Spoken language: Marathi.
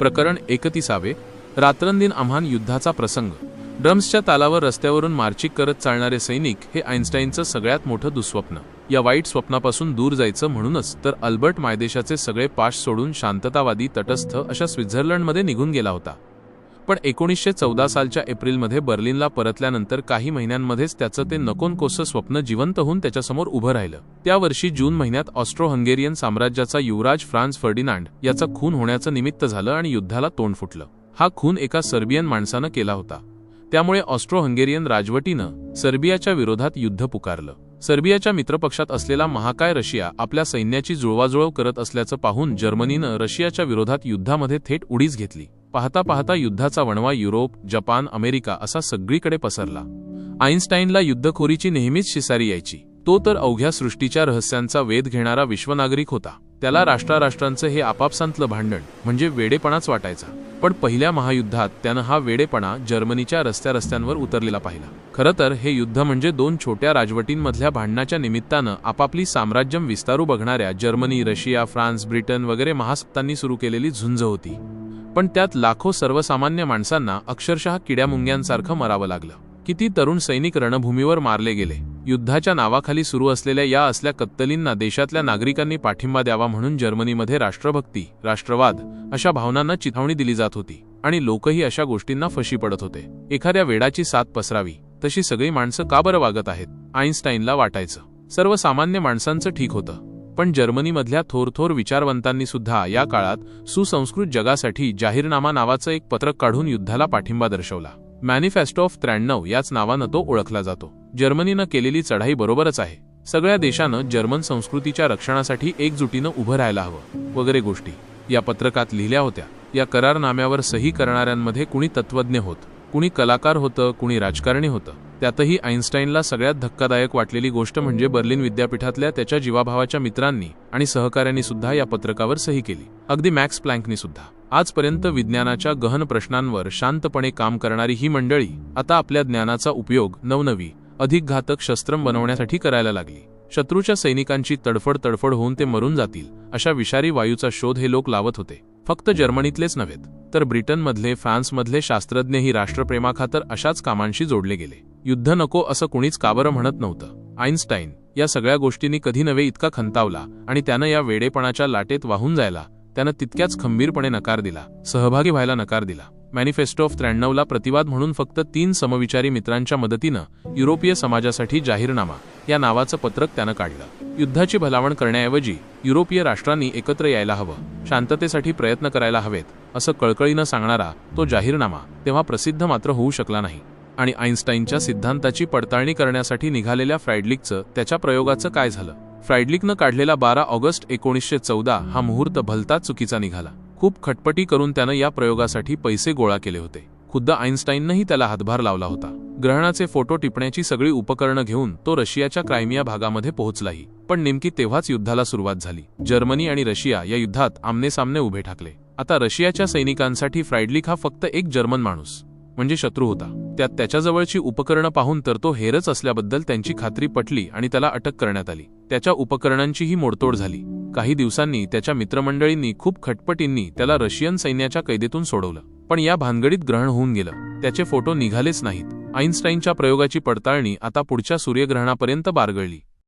प्रकरण एकतीसावे रात्रंदिन आम्हान युद्धाचा प्रसंग. ड्रम्सच्या तालावर रस्त्यावरून मार्चिक करत चालणारे सैनिक हे आईन्स्टाईनचं सगळ्यात मोठं दुःस्वप्न. या वाईट स्वप्नापासून दूर जायचं म्हणूनच तर अल्बर्ट मायदेशाचे सगळे पाश सोडून शांततावादी तटस्थ अशा स्वित्झर्लंडमध्ये निघून गेला होता. पण एकोणीसशे चौदा सालच्या एप्रिलमध्ये बर्लिनला परतल्यानंतर काही महिन्यांमध्येच त्याचं ते नकोनकोसं स्वप्न जिवंत होऊन त्याच्यासमोर उभं राहिलं. त्या वर्षी जून महिन्यात ऑस्ट्रो हंगेरियन साम्राज्याचा युवराज फ्रान्स फर्डिनांड याचा खून होण्याचं निमित्त झालं आणि युद्धाला तोंड फुटलं. हा खून एका सर्बियन माणसानं केला होता. त्यामुळे ऑस्ट्रो हंगेरियन राजवटीनं सर्बियाच्या विरोधात युद्ध पुकारलं. सर्बियाच्या मित्रपक्षात असलेला महाकाय रशिया आपल्या सैन्याची जुळवाजुळव करत असल्याचं पाहून जर्मनीनं रशियाच्या विरोधात युद्धामध्ये थेट उडीच घेतली. पाहता पाहता युद्धाचा वणवा युरोप जपान अमेरिका असा सगळीकडे पसरला. आईन्स्टाईनला युद्धखोरीची नेहमीच शिसारी यायची. तो तर अवघ्या सृष्टीच्या रहस्यांचा वेध घेणारा विश्वनागरिक होता. त्याला राष्ट्राराष्ट्रांचं हे आपापसांतलं भांडण म्हणजे वेडेपणाच वाटायचा. पण पहिल्या महायुद्धात त्यानं हा वेडेपणा जर्मनीच्या रस्त्या रस्त्यांवर उतरलेला पाहिला. खरं तर हे युद्ध म्हणजे दोन छोट्या राजवटींमधल्या भांडणाच्या निमित्तानं आपापली साम्राज्यम विस्तारू बघणाऱ्या जर्मनी रशिया फ्रान्स ब्रिटन वगैरे महासत्तांनी सुरू केलेली झुंज होती. पण त्यात लाखो सर्वसामान्य माणसांना अक्षरशः किड्यामुंग्यांसारखं मरावं लागलं. किती तरुण सैनिक रणभूमीवर मारले गेले. युद्धाच्या नावाखाली सुरू असलेल्या या असल्या कत्तलींना देशातल्या नागरिकांनी पाठिंबा द्यावा म्हणून जर्मनीमध्ये राष्ट्रभक्ती राष्ट्रवाद अशा भावनांना चिथावणी दिली जात होती आणि लोकही अशा गोष्टींना फशी पडत होते. एखाद्या वेडाची साथ पसरावी तशी सगळी माणसं का बरं वागत आहेत? आईन्स्टाईनला वाटायचं. सर्वसामान्य माणसांचं ठीक होतं. पण जर्मनीमधल्या थोरथोर विचारवंतांनी सुद्धा या काळात सुसंस्कृत जगासाठी जाहीरनामा नावाचं एक पत्रक काढून युद्धाला पाठिंबा दर्शवला. मॅनिफेस्टो ऑफ त्र्याण्णव याच नावानं तो ओळखला जातो. जर्मनीनं केलेली चढाई बरोबरच आहे. सगळ्या देशानं जर्मन संस्कृतीच्या रक्षणासाठी एकजुटीनं उभं राहायला हवं वगैरे गोष्टी. या पत्रकात लिहिल्या होत्या या करारनाम्यावर सही करणाऱ्यांमध्ये कुणी तत्वज्ञ होत. कुणी कलाकार होतं कुणी राजकारणी होतं. त्यातही आईन्स्टाईनला सगळ्यात धक्कादायक वाटलेली गोष्ट म्हणजे बर्लिन विद्यापीठातल्या त्याच्या जीवाभावाच्या मित्रांनी आणि सहकाऱ्यांनी सुद्धा या पत्रकावर सही केली. अगदी मॅक्स प्लँकनी सुद्धा. आजपर्यंत विज्ञानाच्या गहन प्रश्नांवर शांतपणे काम करणारी ही मंडळी आता आपल्या ज्ञानाचा उपयोग नवनवी अधिक घातक शस्त्र बनवण्यासाठी करायला लागली. शत्रूच्या सैनिकांची तडफड तडफड होऊन ते मरून जातील अशा विषारी वायूचा शोध हे लोक लावत होते. फक्त जर्मनीतलेच नव्हेत तर ब्रिटनमधले फ्रान्समधले शास्त्रज्ञही राष्ट्रप्रेमाखातर अशाच कामांशी जोडले गेले. युद्ध नको असं कुणीच काबरं म्हणत नव्हतं. आईन्स्टाईन या सगळ्या गोष्टींनी कधी नव्हे इतका खंतावला आणि त्यानं या वेडेपणाच्या लाटेत वाहून जायला त्यानं तितक्याच खंबीरपणे नकार दिला सहभागी व्हायला नकार दिला. मॅनिफेस्टो ऑफ त्र्याण्णवला प्रतिवाद म्हणून फक्त तीन समविचारी मित्रांच्या मदतीनं युरोपीय समाजासाठी जाहीरनामा या नावाचं पत्रक त्यानं काढलं. युद्धाची भलावण करण्याऐवजी युरोपीय राष्ट्रांनी एकत्र यायला हवं शांततेसाठी प्रयत्न करायला हवेत असं कळकळीनं सांगणारा तो जाहीरनामा तेव्हा प्रसिद्ध मात्र होऊ शकला नाही. आणि आईन्स्टाईनच्या सिद्धांताची पडताळणी करण्यासाठी निघालेल्या फ्रायडलिकचं त्याच्या प्रयोगाचं काय झालं? फ्रायडलिकनं काढलेला बारा ऑगस्ट एकोणीसशे चौदा हा मुहूर्त भलताच चुकीचा निघाला. खूप खटपटी करून त्यानं या प्रयोगासाठी पैसे गोळा केले होते. खुद्द आईन्स्टाईननंही त्याला हातभार लावला होता. ग्रहणाचे फोटो टिपण्याची सगळी उपकरणं घेऊन तो रशियाच्या क्रायमिया भागामध्ये पोहोचलाही पण नेमकी तेव्हाच युद्धाला सुरुवात झाली. जर्मनी आणि रशिया या युद्धात आमनेसामने उभे ठाकले. आता रशियाच्या सैनिकांसाठी फ्रायडलिक हा फक्त एक जर्मन माणूस म्हणजे शत्रू होता. त्यात त्याच्याजवळची उपकरणं पाहून तर तो हेरच असल्याबद्दल त्यांची खात्री पटली आणि त्याला अटक करण्यात आली. त्याच्या उपकरणांचीही मोडतोड झाली. काही दिवसांनी त्याच्या मित्रमंडळींनी खूप खटपटींनी त्याला रशियन सैन्याच्या कैदेतून सोडवलं. पण या भानगडीत ग्रहण होऊन गेलं. त्याचे फोटो निघालेच नाहीत. आईन्स्टाईनच्या प्रयोगाची पडताळणी आता पुढच्या सूर्यग्रहणापर्यंत बारगळली.